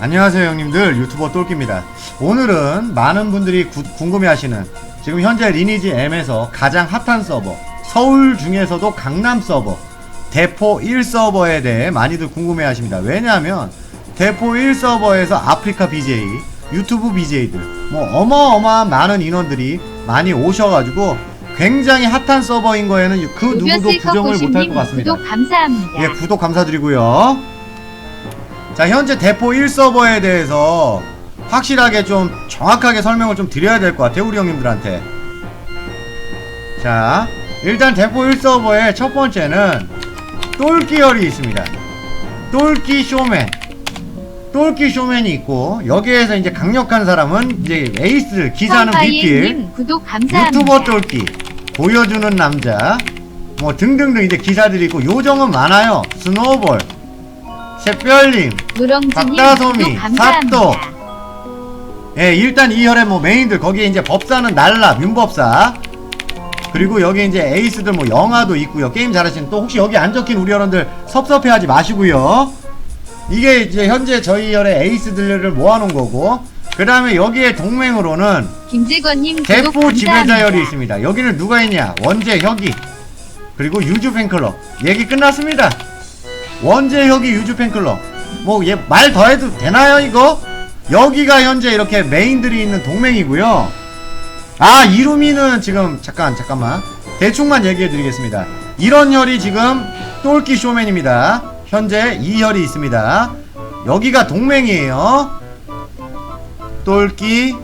안녕하세요 형님들 유튜버 똘끼입니다 오늘은 많은 분들이 구- 궁금해하시는 지금 현재 리니지 M에서 가장 핫한 서버 서울 중에서도 강남 서버 대포 1 서버에 대해 많이들 궁금해하십니다 왜냐하면 대포 1 서버에서 아프리카 BJ 유튜브 BJ들 뭐 어마어마한 많은 인원들이 많이 오셔가지고 굉장히 핫한 서버인 거에는 그 누구도 부정을 못할 것 같습니다 구독 감사합니다. 예, 구독 감사드리고요. 자, 현재 대포 1 서버에 대해서 확실하게 좀 정확하게 설명을 좀 드려야 될 것 같아요, 우리 형님들한테. 자, 일단 대포 1 서버의 첫 번째는 똘끼열이 있습니다. 똘끼 쇼맨. 똘끼 쇼맨이 있고, 여기에서 이제 강력한 사람은 이제 에이스를, 기사는 감사합니다. 유튜버 똘끼 보여주는 남자 뭐 등등등 이제 기사들이 있고 요정은 많아요 스노우볼 샛별님 박다솜이. 삽도. 예 일단 이 혈의 뭐 메인들 거기에 이제 법사는 날라 윤법사 그리고 여기 이제 에이스들 뭐 영화도 있고요 게임 잘하시는 또 혹시 여기 안 적힌 우리 여러분들 섭섭해하지 마시고요 이게 이제 현재 저희 혈의 에이스들을 모아놓은 거고 그 다음에 여기에 동맹으로는 김재권님 구독 대포 감사합니다. 지배자 열이 있습니다. 여기는 누가 있냐? 원재 혁이 그리고 유주 팬클럽 얘기 끝났습니다. 원재 혁이 유주 팬클럽 뭐 얘 말 더해도 되나요 이거? 여기가 현재 이렇게 메인들이 있는 동맹이고요. 아 이루미는 지금 잠깐 잠깐만 대충만 얘기해드리겠습니다. 이런 혈이 지금 똘끼 쇼맨입니다. 현재 이 혈이 있습니다. 여기가 동맹이에요. 똘끼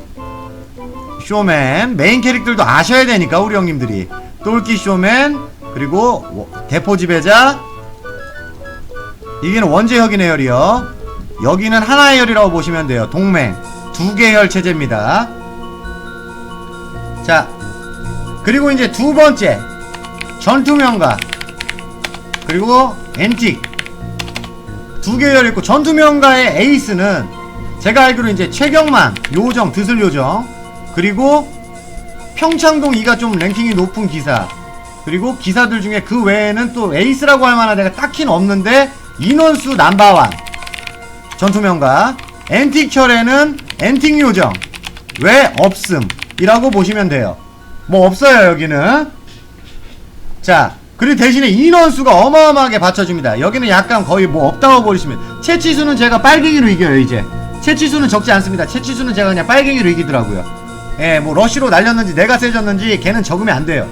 쇼맨 메인 캐릭터들도 아셔야 되니까 우리 형님들이 똘끼 쇼맨 그리고 워- 대포 지배자 이게는 원제혁이네 혈이요. 여기는 하나의 혈이라고 보시면 돼요. 동맹. 두 개혈 체제입니다. 자 그리고 이제 두 번째. 전투명가. 그리고 앤틱. 두개혈 있고 전투명가의 에이스는 제가 알기로 이제 최경만 요정 드슬 요정. 그리고 평창동 이가 좀 랭킹이 높은 기사. 그리고 기사들 중에 그 외에는 또 에이스라고 할 만한 애가 딱히는 없는데 인원수 남바완 전투명가 앤틱혈에는 앤틱 요정. 왜 없음? 이라고 보시면 돼요. 뭐 없어요 여기는? 자 그리고 대신에 인원수가 어마어마하게 받쳐줍니다. 여기는 약간 거의 뭐 없다고 보시면 채치수는 제가 빨갱이로 이겨요 이제. 채치수는 적지 않습니다. 채치수는 제가 그냥 빨갱이로 이기더라고요. 예, 뭐 러쉬로 날렸는지 내가 세졌는지 걔는 적으면 안 돼요.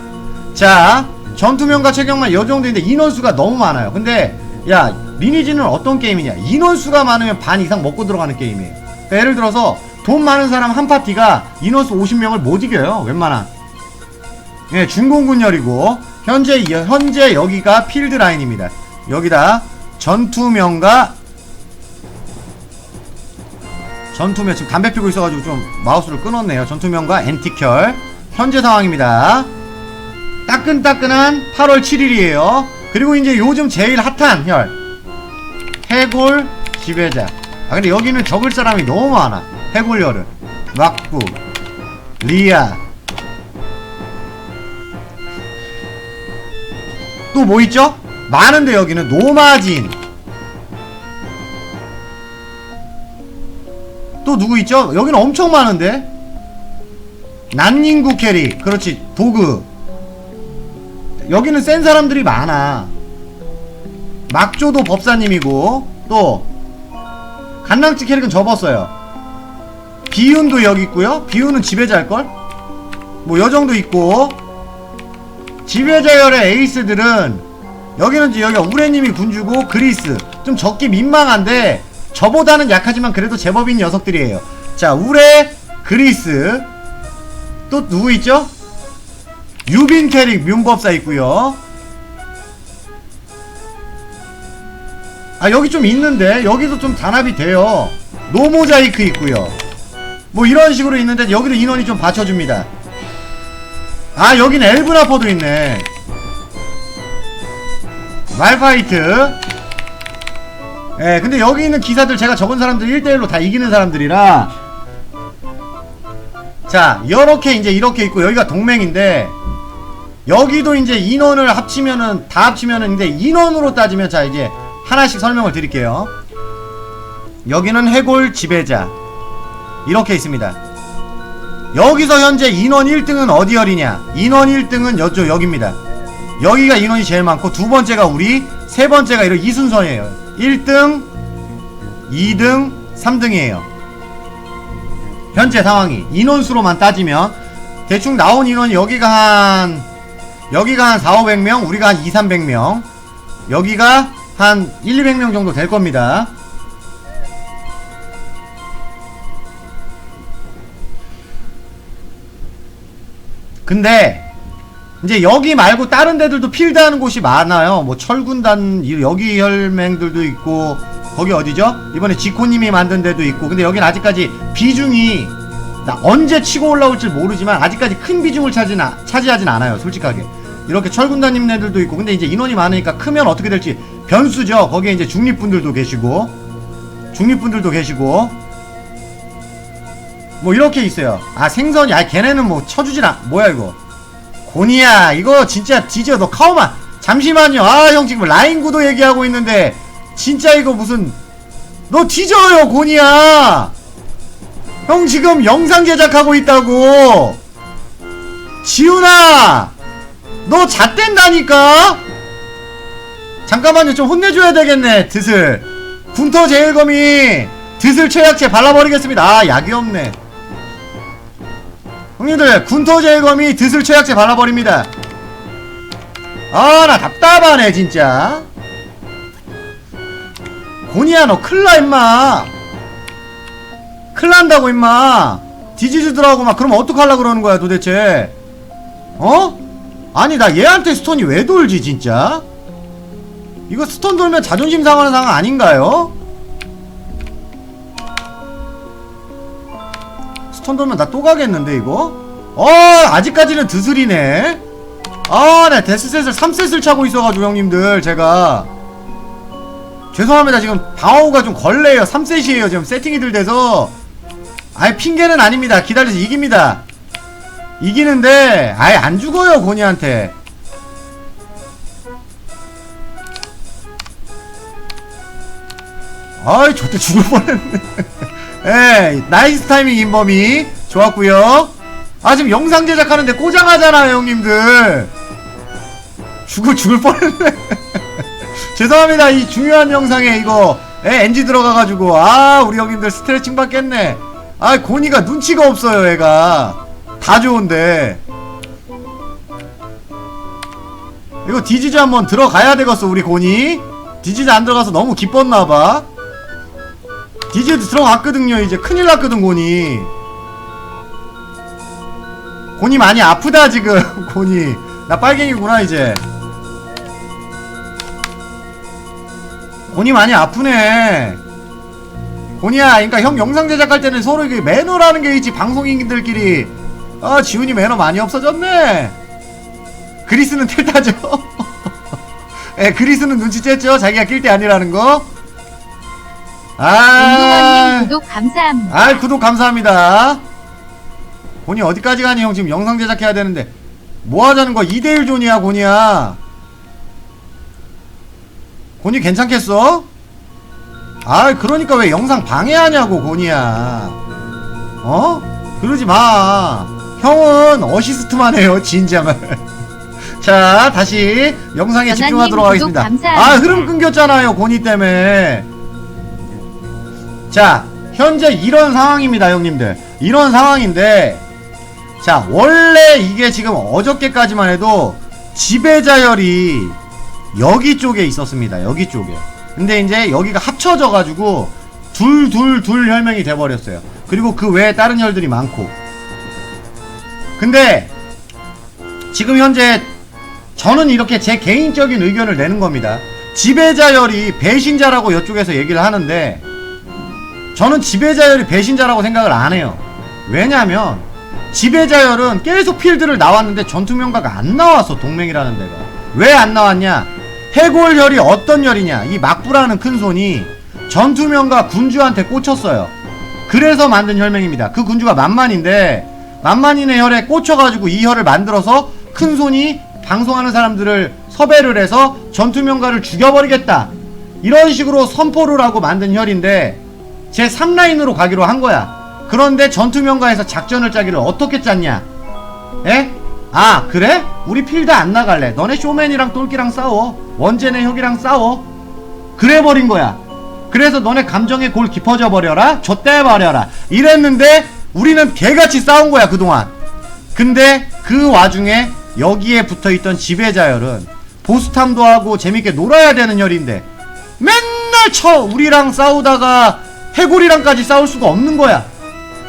자, 전투명과 최경만 요 정도인데 인원수가 너무 많아요. 근데 야, 리니지는 어떤 게임이냐? 인원수가 많으면 반 이상 먹고 들어가는 게임이에요. 그러니까 예를 들어서 돈 많은 사람 한 파티가 인원수 50명을 못 이겨요. 웬만한. 예, 중공군열이고 현재 현재 여기가 필드 라인입니다. 여기다 전투명과 전투명 지금 담배 피고 있어가지고 좀 마우스를 끊었네요. 전투명과 앤티컬 현재 상황입니다. 따끈따끈한 8월 7일이에요. 그리고 이제 요즘 제일 핫한 혈 해골 지배자. 아 근데 여기는 적을 사람이 너무 많아. 해골혈은 막부 리아 또 뭐 있죠? 많은데 여기는 노마진 또 누구 있죠? 여기는 엄청 많은데 난닝구 캐리 그렇지 도그 여기는 센 사람들이 많아 막조도 법사님이고 또 간낭치 캐릭은 접었어요 비운도 여기 있고요 비운은 지배자일걸? 뭐 여정도 있고 지배자열의 에이스들은 여기는 여기가 우레님이 군주고 그리스 좀 적기 민망한데 저보다는 약하지만 그래도 제법인 녀석들이에요. 자, 우레, 그리스. 또 누구 있죠? 유빈 캐릭 윤법사 있고요. 아, 여기 좀 있는데 여기도 좀 단합이 돼요. 노모자이크 있고요. 뭐 이런 식으로 있는데 여기도 인원이 좀 받쳐줍니다. 아, 여긴 엘브나퍼도 있네. 말파이트. 예, 근데 여기 있는 기사들 제가 적은 사람들 1대1로 다 이기는 사람들이라 자, 요렇게 이제 이렇게 있고 여기가 동맹인데 여기도 이제 인원을 합치면은 다 합치면은 이제 인원으로 따지면 자 이제 하나씩 설명을 드릴게요. 여기는 해골 지배자. 이렇게 있습니다. 여기서 현재 인원 1등은 어디 열이냐? 인원 1등은 여쪽 여기입니다. 여기가 인원이 제일 많고 두 번째가 우리 세 번째가 이런 이 순서예요. 1등 2등 3등이에요. 현재 상황이 인원수로만 따지면 대충 나온 인원이 여기가 한 여기가 한 4, 500명 우리가 한 2, 300명 여기가 한 1, 200명 정도 될 겁니다 근데 이제 여기 말고 다른 데들도 필드하는 곳이 많아요. 뭐 철군단 이- 여기 혈맹들도 있고 거기 어디죠? 이번에 지코님이 만든 데도 있고 근데 여긴 아직까지 비중이 나 언제 치고 올라올지 모르지만 아직까지 큰 비중을 차지는, 아- 차지하진 않아요. 솔직하게 이렇게 철군단님네들도 있고 근데 이제 인원이 많으니까 크면 어떻게 될지 변수죠. 거기에 이제 중립분들도 계시고 중립분들도 계시고. 뭐 이렇게 있어요. 아 생선이 아 걔네는 뭐 쳐주진 않 뭐야 이거? 고니야 이거 진짜 뒤져 너 카오만. 잠시만요. 아 형 지금 라인 구도 얘기하고 있는데 진짜 이거 무슨 너 뒤져요 고니야. 형 지금 영상 제작하고 있다고. 지훈아 너 잣댄다니까? 잠깐만요 좀 혼내줘야 되겠네 드슬 군터 제일검이 드슬 최약체 발라버리겠습니다. 아 약이 없네. 형님들 군터 제일검이 드슬 최약체 발라버립니다. 아 나 답답하네 진짜. 고니야 너 클라 임마. 클난다고 임마. 디지즈들하고 막 그러면 어떡하려 그러는 거야 도대체? 어? 아니 나 얘한테 스톤이 왜 돌지 진짜? 이거 스톤 돌면 자존심 상하는 상황 아닌가요? 스톤 돌면 나 또 가겠는데 이거? 어 아직까지는 드슬이네. 아나 데스셋을 3셋을 차고 있어가지고 형님들 제가. 죄송합니다 지금 방어구가 좀 걸레요. 3셋이에요 지금 세팅이 들 돼서. 아이 핑계는 아닙니다. 기다려서 이깁니다 이기는데 아예 안 죽어요 고니한테. 아이 저때 죽을 뻔했네. 예 나이스 타이밍 인범이. 좋았구요. 아 지금 영상 제작하는데 꼬장하잖아요 형님들. 죽을 죽을 뻔했네. 죄송합니다 이 중요한 영상에 이거 에 NG 들어가가지고. 아 우리 형님들 스트레칭 받겠네. 아 고니가 눈치가 없어요 애가 다 좋은데. 이거 디지즈 한번 들어가야 되겠어 우리 고니. 디지즈 안 들어가서 너무 기뻤나봐. 디지즈 들어갔거든요 이제. 큰일 났거든 고니. 고니 많이 아프다 지금. 고니. 나 빨갱이구나 이제. 고니 많이 아프네. 고니야 그니까 형 영상 제작할 때는 서로 이게 매너라는 게 있지 방송인들끼리 아 지훈이 매너 많이 없어졌네. 그리스는 텔타죠. 예 그리스는 눈치챘죠. 자기가 낄 때 아니라는 거. 아, 구독 감사합니다. 아 구독 감사합니다. 고니 어디까지 가니? 형 지금 영상 제작해야 되는데. 뭐 하자는 거야 2대1 존이야 고니야. 고니 괜찮겠어? 아 그러니까 왜 영상 방해하냐고 고니야. 어? 그러지 마 형은 어시스트만 해요 진장을 자 다시 영상에 집중하도록 하겠습니다. 감사합니다. 아 흐름 끊겼잖아요 고니 때문에. 자 현재 이런 상황입니다 형님들. 이런 상황인데 자 원래 이게 지금 어저께까지만 해도 지배자열이 여기 쪽에 있었습니다 여기 쪽에. 근데 이제 여기가 합쳐져 가지고 둘 둘 둘 혈맹이 돼버렸어요. 그리고 그 외에 다른 혈들이 많고 근데 지금 현재 저는 이렇게 제 개인적인 의견을 내는 겁니다 지배자열이 배신자라고 이쪽에서 얘기를 하는데 저는 지배자열이 배신자라고 생각을 안 해요. 왜냐면 지배자열은 계속 필드를 나왔는데 전투명가가 안 나왔어 동맹이라는 데가 왜 안 나왔냐? 해골열이 어떤 열이냐? 이 막부라는 큰 손이 전투명가 군주한테 꽂혔어요. 그래서 만든 혈맹입니다. 그 군주가 만만인데 만만인의 혈에 꽂혀가지고 이 혈을 만들어서 큰 손이 방송하는 사람들을 섭외를 해서 전투명가를 죽여버리겠다. 이런 식으로 선포를 하고 만든 혈인데 제 3라인으로 가기로 한 거야. 그런데 전투명가에서 작전을 짜기를 어떻게 짰냐? 에? 아, 그래? 우리 필드 안 나갈래. 너네 쇼맨이랑 똘끼랑 싸워. 원제네 혁이랑 싸워. 그래 버린 거야. 그래서 너네 감정의 골 깊어져 버려라. 좆대 버려라. 이랬는데 우리는 개같이 싸운 거야, 그동안. 근데 그 와중에 여기에 붙어 있던 지배자열은 보스탐도 하고 재밌게 놀아야 되는 열인데 맨날 쳐 우리랑 싸우다가 해골이랑까지 싸울 수가 없는 거야.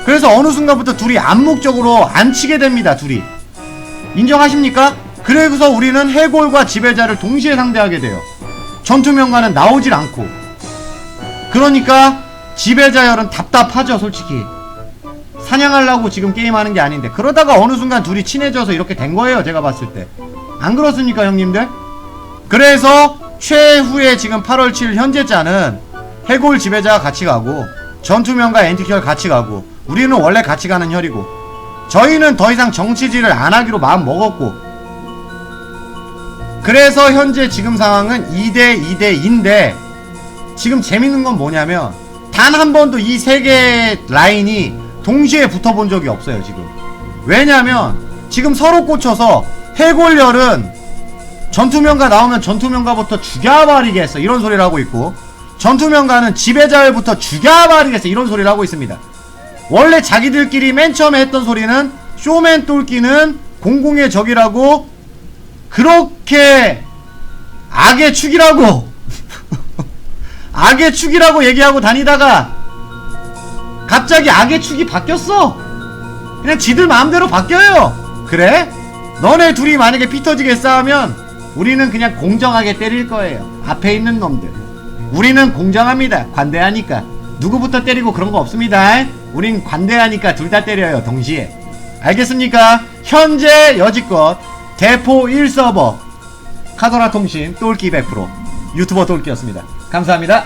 그래서 어느 순간부터 둘이 암묵적으로 안 치게 됩니다, 둘이. 인정하십니까? 그래서 우리는 해골과 지배자를 동시에 상대하게 돼요. 전투명가는 나오질 않고. 그러니까 지배자열은 답답하죠, 솔직히. 사냥하려고 지금 게임하는 게 아닌데 그러다가 어느 순간 둘이 친해져서 이렇게 된 거예요, 제가 봤을 때. 안 그렇습니까, 형님들? 그래서 최후의 지금 8월 7일 현재자는 해골 지배자가 같이 가고 전투명과 엔티키얼 같이 가고 우리는 원래 같이 가는 혈이고 저희는 더 이상 정치질을 안 하기로 마음 먹었고 그래서 현재 지금 상황은 2대 2대 2인데 지금 재밌는 건 뭐냐면 단 한 번도 이 세개 라인이 동시에 붙어본 적이 없어요 지금. 왜냐면 지금 서로 꽂혀서 해골열은 전투명가 나오면 전투명가부터 죽여버리겠어. 이런 소리를 하고 있고 전투명가는 지배자열부터 죽여버리겠어. 이런 소리를 하고 있습니다. 원래 자기들끼리 맨 처음에 했던 소리는 쇼맨 똘끼는 공공의 적이라고 그렇게 악의 축이라고 악의 축이라고 얘기하고 다니다가 갑자기 악의 축이 바뀌었어. 그냥 지들 마음대로 바뀌어요. 그래? 너네 둘이 만약에 피 터지게 싸우면 우리는 그냥 공정하게 때릴 거예요. 앞에 있는 놈들. 우리는 공정합니다. 관대하니까. 누구부터 때리고 그런 거 없습니다. 우린 관대하니까 둘 다 때려요 동시에. 알겠습니까? 현재 여지껏 대포 1서버 카더라 통신 똘끼 100% 유튜버 똘끼였습니다. 감사합니다